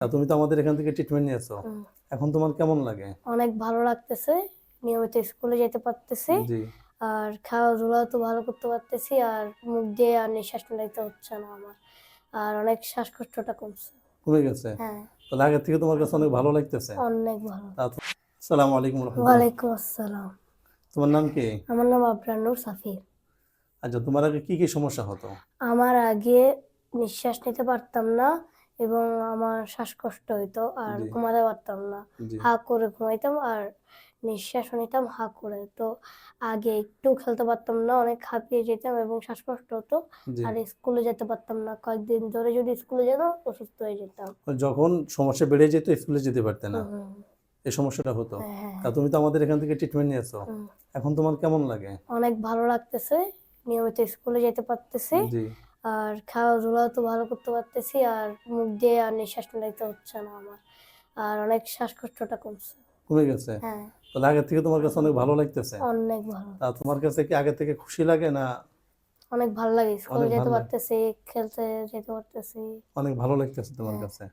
তুমি তো আমাদের এখান থেকে ট্রিটমেন্ট নিয়েছো। এখন তোমার কেমন লাগে? অনেক ভালো লাগতেছে নিয়মিত স্কুলে যেতে পারতেছি। আর খেলাধুলাও তো ভালো করতে পারতেছি আর মুখ দিয়ে আর নিঃশ্বাস নিতে হচ্ছে না আমার। আর অনেক শ্বাসকষ্টটা কমছে। কমে গেছে? হ্যাঁ। তাহলে আগের থেকে তোমার কাছে অনেক ভালো লাগতেছে। অনেক ভালো। আসসালামু আলাইকুম রহমতুল্লাহ। ওয়ালাইকুম আসসালাম। তোমার নাম কি? আমার নাম আবরানুর সাফির আচ্ছা তোমার আগে কি কি সমস্যা হতো? আমার আগে নিঃশ্বাস নিতে পারতাম না এবং আমার শ্বাসকষ্ট হইতো আর ঘুমাতে পারতাম না। হা করে ঘুমাইতাম আর নিঃশ্বাস নিতাম হা করে। তো আগে একটু খেলতে পারতাম না অনেক হাঁপিয়ে যেতাম এবং শ্বাসকষ্ট হতো। আর স্কুলে যেতে পারতাম না। কয়েকদিন ধরে যদি স্কুলে যেতাম অসুস্থ হয়ে যেতাম। যখন সমস্যা বেড়ে যেত স্কুলে যেতে পারতে না। এই সমস্যাটা হতো। হ্যাঁ, হ্যাঁ, তা তুমি তো আমাদের এখান থেকে ট্রিটমেন্ট নিয়েছো। এখন তোমার কেমন লাগে? অনেক ভালো লাগতেছে। নিয়মিত স্কুলে যেতে পারতেছি। আর খেলাধুলা তো ভালো করতে পারতেছি আর মুখ দিয়ে আর নিঃশ্বাস নিতে হচ্ছে না আমার। আর অনেক শ্বাসকষ্টটা কমছে। কমে গেছে? হ্যাঁ। তাহলে আগে থেকে তোমার কাছে অনেক ভালো লাগতেছে? অনেক ভালো। তা তোমার কাছে কি আগে থেকে খুশি লাগে না অনেক ভালো লাগে। স্কুলে যেতে পারতেছি খেলতে যেতে পারতেছি। অনেক ভালো লাগতেছে তোমার হ্যাঁ। কাছে?